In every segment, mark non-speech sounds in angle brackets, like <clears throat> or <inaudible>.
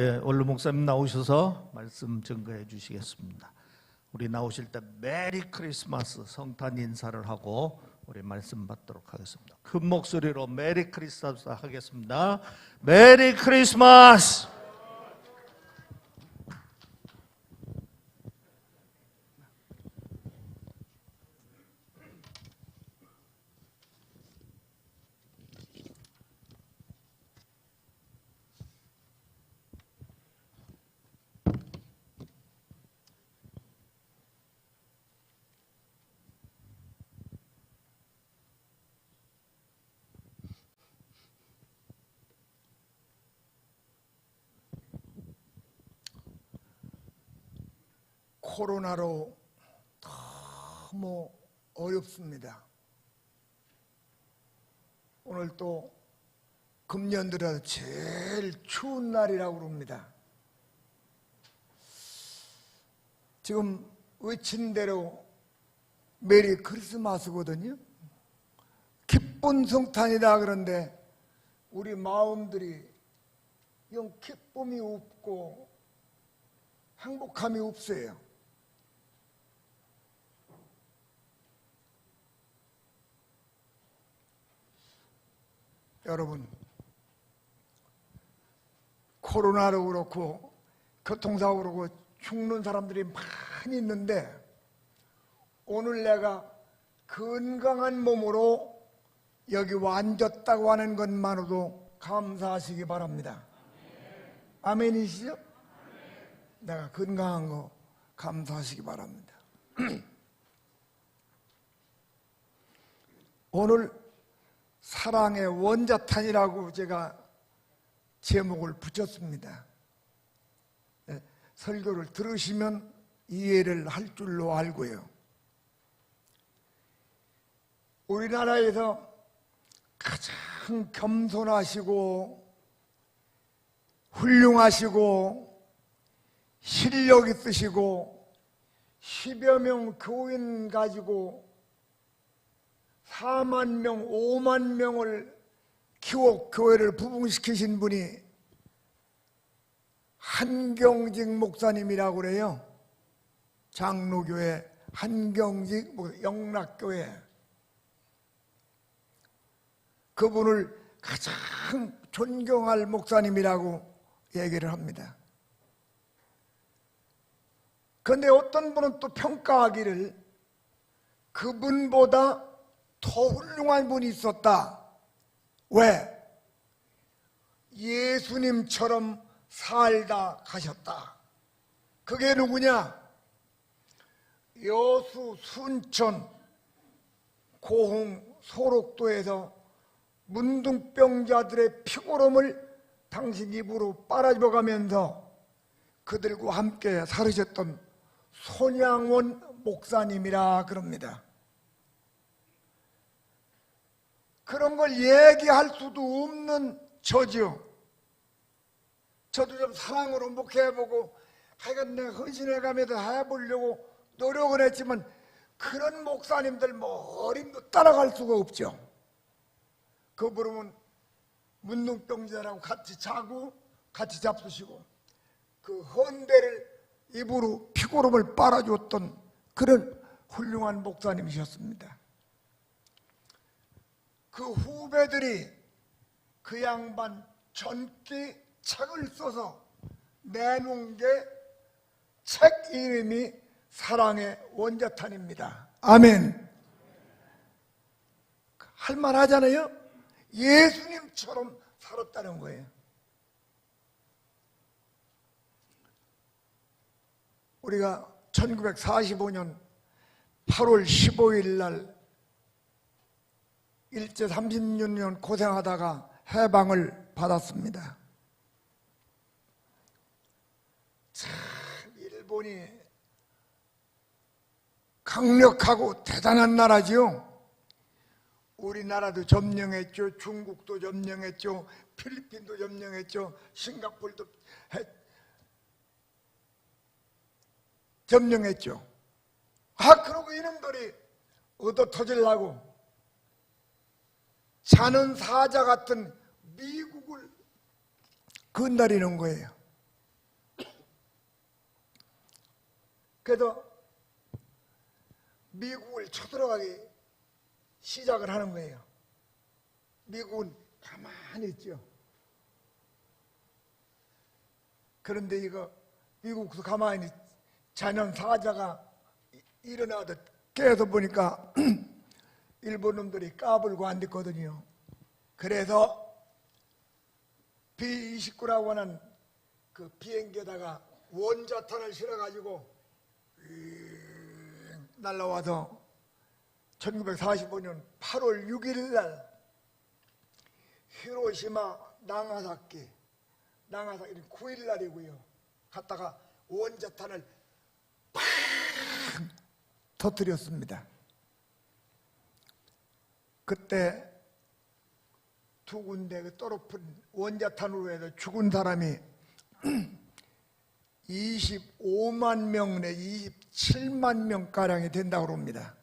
예, 원로 목사님 나오셔서 말씀 증거해 주시겠습니다. 우리 나오실 때 메리 크리스마스 성탄 인사를 하고 우리 말씀 받도록 하겠습니다. 큰 목소리로 메리 크리스마스 하겠습니다. 메리 크리스마스! 코로나로 너무 어렵습니다. 오늘 또 금년 들어 제일 추운 날이라고 그럽니다. 지금 외친 대로 메리 크리스마스거든요. 기쁜 성탄이다 그런데 우리 마음들이 영 기쁨이 없고 행복함이 없어요. 여러분, 코로나로 그렇고 교통사고로 그렇고 죽는 사람들이 많이 있는데 오늘 내가 건강한 몸으로 여기 완졌다고 하는 것만으로도 감사하시기 바랍니다. 아멘이시죠? 내가 건강한 거 감사하시기 바랍니다. <clears throat> 오늘 사랑의 원자탄이라고 제가 제목을 붙였습니다. 네, 설교를 들으시면 이해를 할 줄로 알고요. 우리나라에서 가장 겸손하시고 훌륭하시고 실력 있으시고 10여 명 교인 가지고 4만 명, 5만 명을 키워 교회를 부흥시키신 분이 한경직 목사님이라고 그래요. 장로교회 한경직 목- 영락교회 그분을 가장 존경할 목사님이라고 얘기를 합니다. 그런데 어떤 분은 또 평가하기를 그분보다 더 훌륭한 분이 있었다. 왜? 예수님처럼 살다 가셨다. 그게 누구냐? 여수, 순천, 고흥, 소록도에서 문둥병자들의 피고름을 당신 입으로 빨아줘 가면서 그들과 함께 살으셨던 손양원 목사님이라 그럽니다. 그런 걸 얘기할 수도 없는 저지요. 저도 좀 사랑으로 목회해보고 하여간 내가 헌신해가면서 해보려고 노력을 했지만 그런 목사님들 머리도 따라갈 수가 없죠. 그 부르면 문둥병자라고 같이 자고 같이 잡수시고 그 헌대를 입으로 피고름을 빨아줬던 그런 훌륭한 목사님이셨습니다. 그 후배들이 그 양반 전기 책을 써서 내놓은 게 책 이름이 사랑의 원자탄입니다. 아멘. 할만하잖아요? 예수님처럼 살았다는 거예요. 우리가 1945년 8월 15일 날 일제 36년 고생하다가 해방을 받았습니다. 참 일본이 강력하고 대단한 나라지요. 우리나라도 점령했죠. 중국도 점령했죠. 필리핀도 점령했죠. 싱가폴도 했, 점령했죠. 아, 그러고 이놈들이 얻어 터질라고 자는 사자 같은 미국을 건드리는 거예요. 그래서 미국을 쳐들어가기 시작을 하는 거예요. 미국은 가만히 있죠. 그런데 이거 미국에서 가만히 자는 사자가 일어나듯 계속 보니까 <clears throat> 일본 놈들이 까불고 앉았거든요. 그래서 B-29라고 하는 그 비행기에다가 원자탄을 실어가지고 윙 날라와서 1945년 8월 6일 날 히로시마 나가사키 나가사키는 9일 날이고요. 갔다가 원자탄을 팍 터뜨렸습니다. 그때 두 군데 그 떨어진 원자탄으로 해서 죽은 사람이 <clears throat> 25만 명 내 27만 명가량이 된다고 합니다.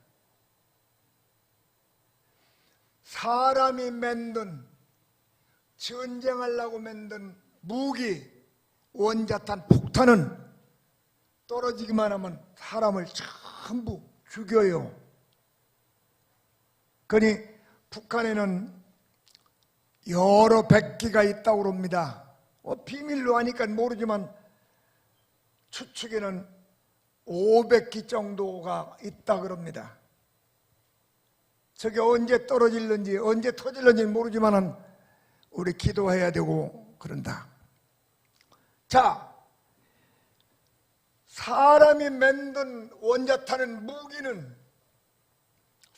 사람이 만든 전쟁하려고 만든 무기 원자탄 폭탄은 떨어지기만 하면 사람을 전부 죽여요. 그러니 북한에는 여러 백기가 있다고 합니다. 어, 비밀로 하니까 모르지만 추측에는 500기 정도가 있다 그럽니다. 저게 언제 떨어질는지 언제 터질는지 모르지만은 우리 기도해야 되고 그런다. 자, 사람이 만든 원자탄은 무기는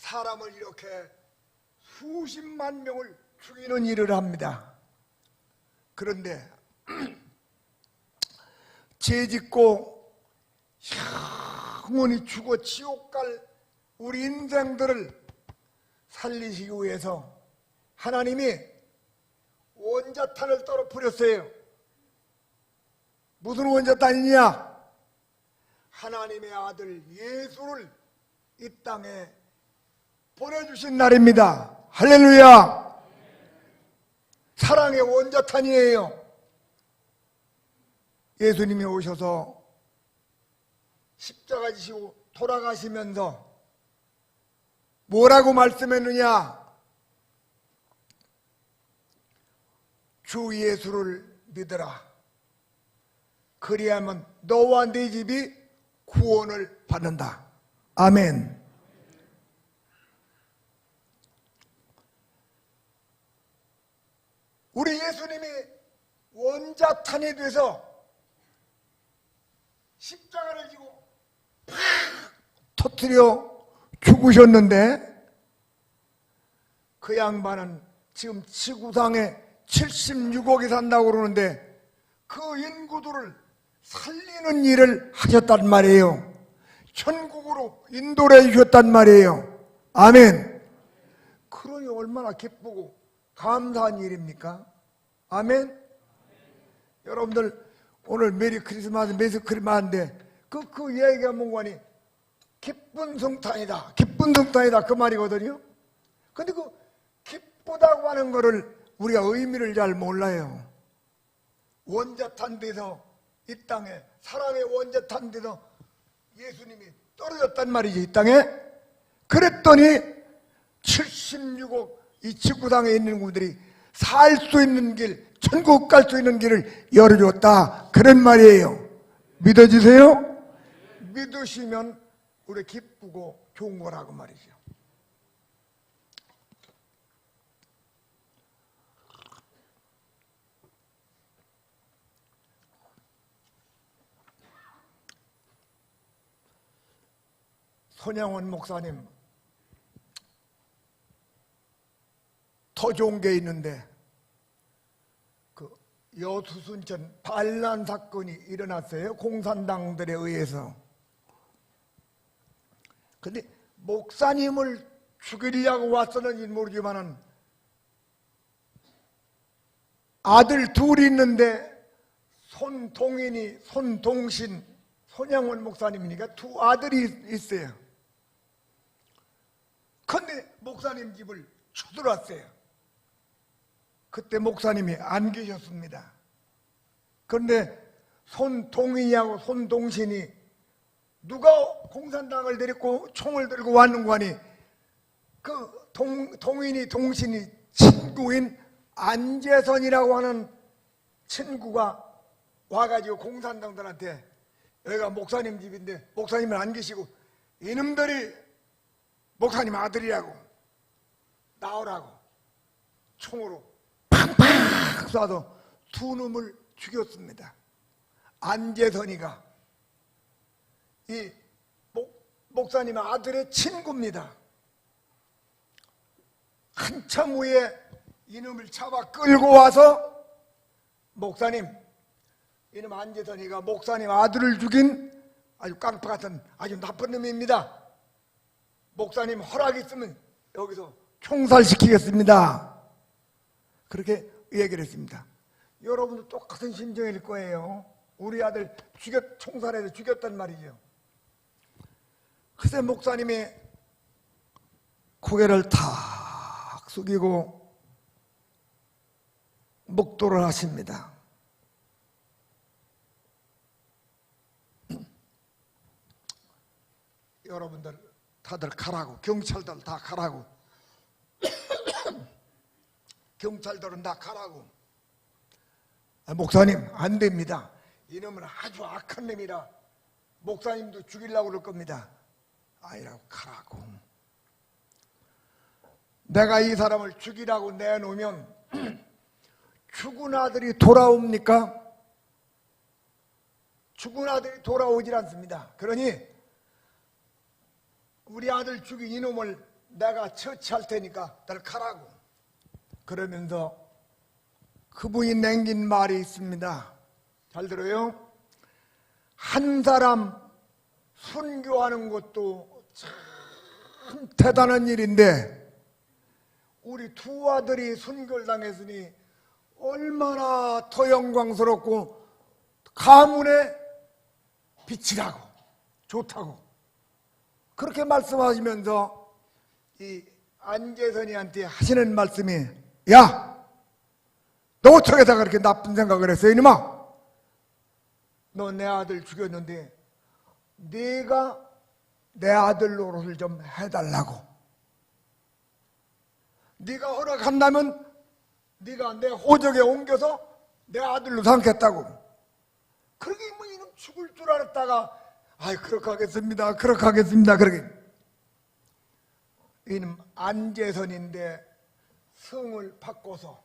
사람을 이렇게 수십만 명을 죽이는 일을 합니다. 그런데 <clears throat> 죄 짓고 영원히 죽어 지옥 갈 우리 인생들을 살리시기 위해서 하나님이 원자탄을 떨어뜨렸어요. 무슨 원자탄이냐? 하나님의 아들 예수를 이 땅에 보내주신 날입니다. 할렐루야! 사랑의 원자탄이에요. 예수님이 오셔서 십자가 지시고 돌아가시면서 뭐라고 말씀했느냐? 주 예수를 믿어라. 그리하면 너와 네 집이 구원을 받는다. 아멘. 우리 예수님이 원자탄이 돼서 십자가를 지고 팍 터뜨려 죽으셨는데 그 양반은 지금 지구상에 76억이 산다고 그러는데 그 인구들을 살리는 일을 하셨단 말이에요. 천국으로 인도를 해주셨단 말이에요. 아멘. 그러니 얼마나 기쁘고 감사한 일입니까? 아멘. 여러분들 오늘 메리 크리스마스, 메리 크리스마스인데 그, 그 얘기가 뭔가니 기쁜 성탄이다. 기쁜 성탄이다. 그 말이거든요. 근데 그 기쁘다고 하는 거를 우리가 의미를 잘 몰라요. 원자탄 돼서 이 땅에 사랑의 원자탄 돼서 예수님이 떨어졌단 말이지 이 땅에 그랬더니 76억 이 지구상에 있는 분들이 살 수 있는 길 천국 갈 수 있는 길을 열어줬다. 그런 말이에요. 믿어지세요? 믿으시면 우리 기쁘고 좋은 거라고 말이죠. 손양원 목사님 더 좋은 게 있는데 그 여수순천 반란 사건이 일어났어요 공산당들에 의해서 근데 목사님을 죽이려고 왔었는지 모르지만은 아들 둘이 있는데 손동인이 손동신 손양원 목사님이니까 두 아들이 있어요. 근데 목사님 집을 쳐들어왔어요. 그때 목사님이 안 계셨습니다. 그런데 손동인이하고 손동신이 누가 공산당을 데리고 총을 들고 왔는고 하니 그 동, 동인이 동신이 친구인 안재선이라고 하는 친구가 와가지고 공산당들한테 여기가 목사님 집인데 목사님은 안 계시고 이놈들이 목사님 아들이라고 나오라고 총으로 쏴서 두 놈을 죽였습니다. 안재선이가 이 목, 목사님 아들의 친구입니다. 한참 후에 이놈을 잡아 끌고 와서 목사님 이놈 안재선이가 목사님 아들을 죽인 아주 깡패 같은 아주 나쁜 놈입니다. 목사님 허락 있으면 여기서 총살시키겠습니다. 그렇게 얘기를 했습니다. 여러분도 똑같은 심정일 거예요. 우리 아들 죽였, 총살해서 죽였단 말이죠. 그새 목사님이 고개를 탁 숙이고 묵도를 하십니다. <clears throat> 여러분들 다들 가라고 경찰들 다 가라고 경찰들은 다 가라고. 아, 목사님 안 됩니다. 이놈은 아주 악한 놈이라 목사님도 죽이려고 그럴 겁니다. 아니라고 가라고. 내가 이 사람을 죽이라고 내놓으면 <clears throat> 죽은 아들이 돌아옵니까? 죽은 아들이 돌아오질 않습니다. 그러니 우리 아들 죽인 이놈을 내가 처치할 테니까 날 가라고 그러면서 그분이 남긴 말이 있습니다. 잘 들어요? 한 사람 순교하는 것도 참 대단한 일인데 우리 두 아들이 순교를 당했으니 얼마나 더 영광스럽고 가문의 빛이라고 좋다고 그렇게 말씀하시면서 이 안재선이한테 하시는 말씀이 야! 너 어떻게다 그렇게 나쁜 생각을 했어 이놈아? 너 내 아들 죽였는데 네가 내 아들 노릇을 좀 해달라고 네가 허락한다면 네가 내 호적에 옮겨서 내 아들로 삼겠다고 그러게 뭐 이놈 죽을 줄 알았다가 아이 그렇게 하겠습니다 그렇게 하겠습니다 그러게 이놈 안재선인데 성을 바꿔서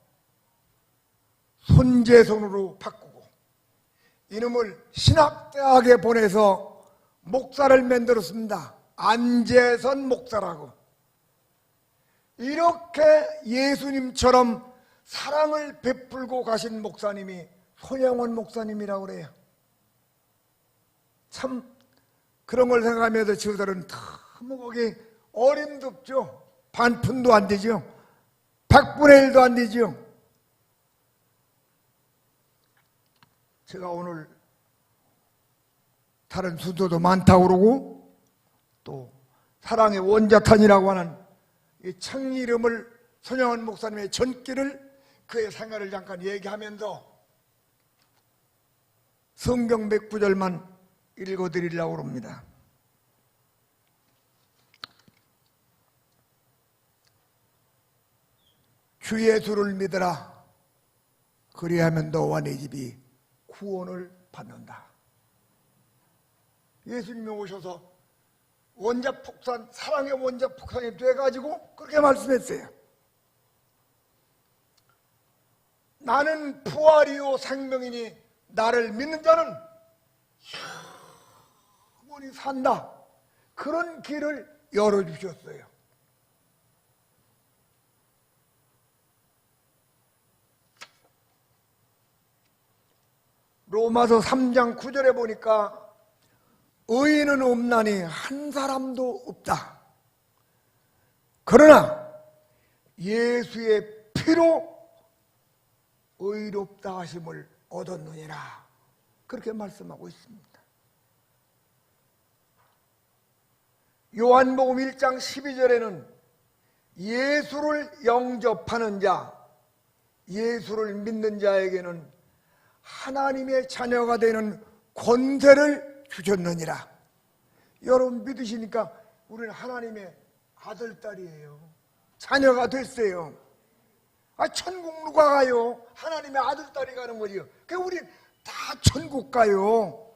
손재선으로 바꾸고 이놈을 신학대학에 보내서 목사를 만들었습니다 안재선 목사라고 이렇게 예수님처럼 사랑을 베풀고 가신 목사님이 손영원 목사님이라고 그래요. 참 그런 걸 생각하면서 저들은 너무 거기 어림도 없죠. 반푼도 안 되죠. 백분의 일도 안 되죠. 제가 오늘 다른 수도도 많다고 그러고 또 사랑의 원자탄이라고 하는 이 창이름을 손영원 목사님의 전기를 그의 생활을 잠깐 얘기하면서 성경 몇 구절만 읽어드리려고 합니다. 주 예수를 믿으라. 그리하면 너와 네 집이 구원을 받는다. 예수님이 오셔서 원자 폭탄, 사랑의 원자 폭탄이 돼가지고 그렇게 말씀했어요. 나는 부활이요 생명이니 나를 믿는 자는 영원히 산다. 그런 길을 열어주셨어요. 로마서 3장 9절에 보니까 의인은 없나니 한 사람도 없다. 그러나 예수의 피로 의롭다 하심을 얻었느니라. 그렇게 말씀하고 있습니다. 요한복음 1장 12절에는 예수를 영접하는 자, 예수를 믿는 자에게는 하나님의 자녀가 되는 권세를 주셨느니라. 여러분 믿으시니까 우리는 하나님의 아들, 딸이에요. 자녀가 됐어요. 아, 천국 누가 가요? 하나님의 아들, 딸이 가는 거지요. 그 우린 다 천국 가요.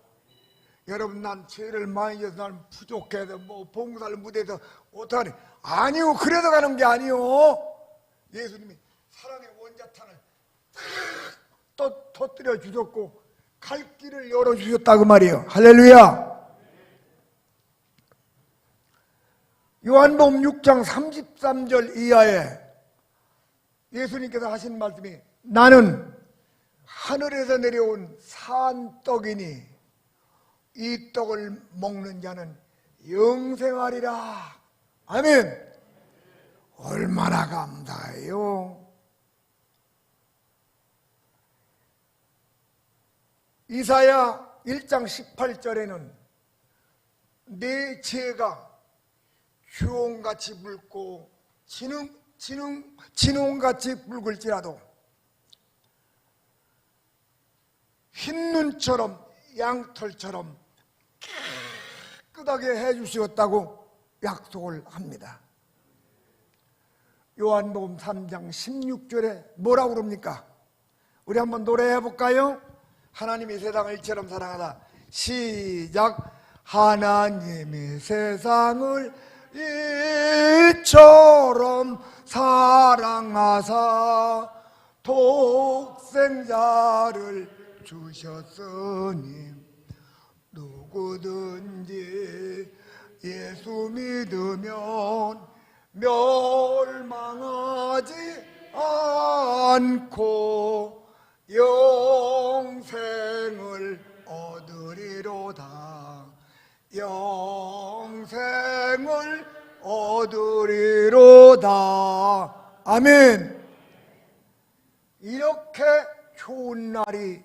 여러분, 난 죄를 많이 져서 난 부족해서 뭐 봉사를 못해서 어떡하니? 아니요, 그래도 가는 게 아니요. 예수님이 사랑의 원자탄을 탁 터뜨려 주셨고 갈 길을 열어 주셨다고 말이에요. 할렐루야. 요한복음 6장 33절 이하에 예수님께서 하신 말씀이 나는 하늘에서 내려온 산 떡이니 이 떡을 먹는 자는 영생하리라. 아멘. 얼마나 감사해요. 이사야 1장 18절에는 내 죄가 주홍같이 붉고 진흥 진흥 진홍같이 붉을지라도 흰 눈처럼 양털처럼 깨끗하게 해주시었다고 약속을 합니다. 요한복음 3장 16절에 뭐라고 그럽니까? 우리 한번 노래해 볼까요? 하나님이 세상을 이처럼 사랑하다. 시작. 하나님이 세상을 이처럼 사랑하사 독생자를 주셨으니 누구든지 예수 믿으면 멸망하지 않고 영생을 얻으리로다. 영생을 얻으리로다. 아멘. 이렇게 좋은 날이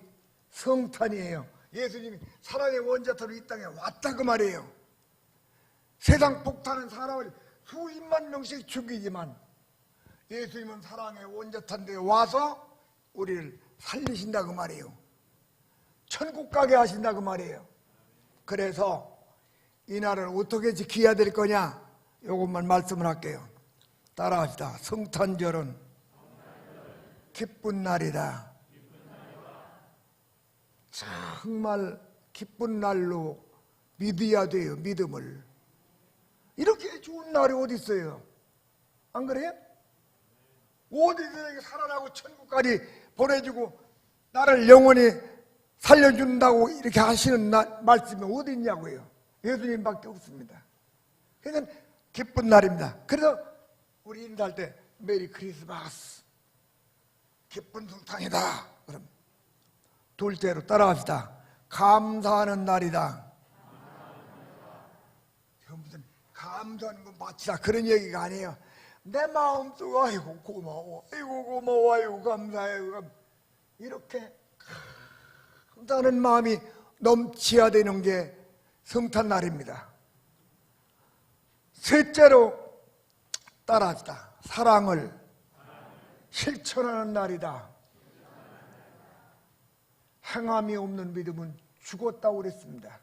성탄이에요. 예수님이 사랑의 원자타로 이 땅에 왔다 그 말이에요. 세상 폭탄은 사람을 수십만 명씩 죽이지만 예수님은 사랑의 원자탄데 와서 우리를 살리신다 그 말이에요. 천국 가게 하신다 그 말이에요. 그래서 이 날을 어떻게 지켜야 될 거냐? 이것만 말씀을 할게요. 따라합시다. 성탄절은 기쁜 날이다. 정말 기쁜 날로 믿어야 돼요. 믿음을. 이렇게 좋은 날이 어디 있어요? 안 그래요? 어디서 살아나고 천국까지 보내주고 나를 영원히 살려준다고 이렇게 하시는 나- 말씀이 어디 있냐고요? 예수님밖에 없습니다. 그래서 기쁜 날입니다. 그래서 우리 인사할 때 메리 크리스마스 기쁜 성탄이다. 그럼 둘째로 따라합시다. 감사하는 날이다. 감사하는 건 마치다 그런 얘기가 아니에요. 내 마음속 아이고 고마워, 아이고 고마워, 아이고 감사해. 아이고 감- 이렇게 감사하는 마음이 넘쳐야 되는 게 성탄 날입니다. 셋째로 따라합시다. 사랑을 실천하는 날이다. 행함이 없는 믿음은 죽었다고 그랬습니다.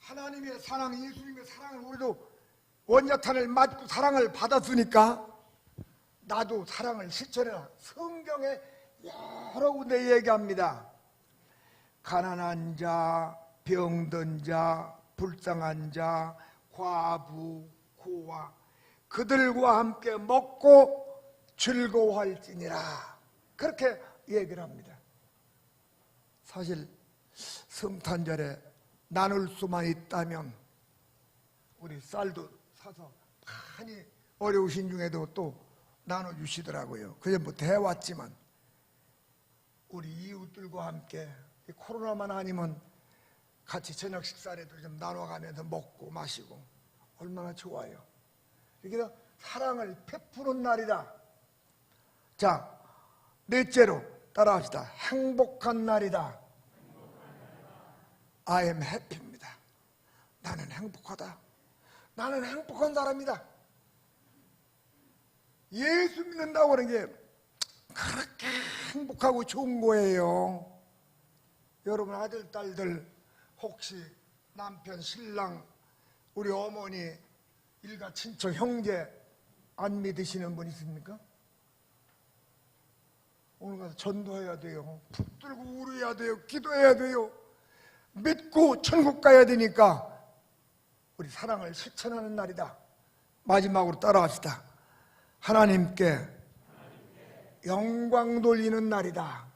하나님의 사랑, 예수님의 사랑을 우리도 원자탄을 맞고 사랑을 받았으니까 나도 사랑을 실천해라. 성경에 여러 군데 얘기합니다. 가난한 자, 병든 자, 불쌍한 자, 과부, 고아 그들과 함께 먹고 즐거워할지니라. 그렇게 얘기를 합니다. 사실 성탄절에 나눌 수만 있다면 우리 쌀도 사서 많이 어려우신 중에도 또 나눠주시더라고요. 그전부터 해왔지만 우리 이웃들과 함께 이 코로나만 아니면 같이 저녁 식사라도 좀 나눠가면서 먹고 마시고 얼마나 좋아요. 그래서 사랑을 베푸는 날이다. 자, 넷째로 따라합시다. 행복한 날이다. I am happy입니다. 나는 행복하다. 나는 행복한 사람이다. 예수 믿는다고 하는 게 그렇게 행복하고 좋은 거예요. 여러분 아들, 딸들 혹시 남편, 신랑, 우리 어머니, 일가 친척, 형제 안 믿으시는 분 있습니까? 오늘 가서 전도해야 돼요. 붙들고 울어야 돼요. 기도해야 돼요. 믿고 천국 가야 되니까 우리 사랑을 실천하는 날이다. 마지막으로 따라합시다. 하나님께 영광 돌리는 날이다.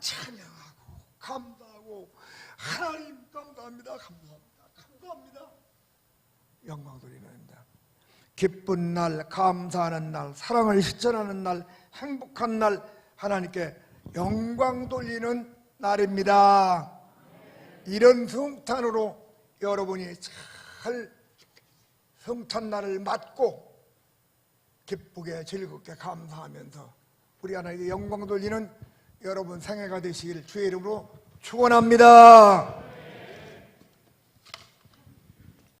찬양하고 감사하고 하나님 감사합니다. 감사합니다. 감사합니다. 영광 돌리는 날입니다. 기쁜 날, 감사하는 날, 사랑을 실천하는 날, 행복한 날 하나님께 영광 돌리는 날입니다. 이런 성탄으로 여러분이 잘 성탄날을 맞고 기쁘게 즐겁게 감사하면서 우리 하나님께 영광 돌리는 여러분 생애가 되시길 주의 이름으로 축원합니다.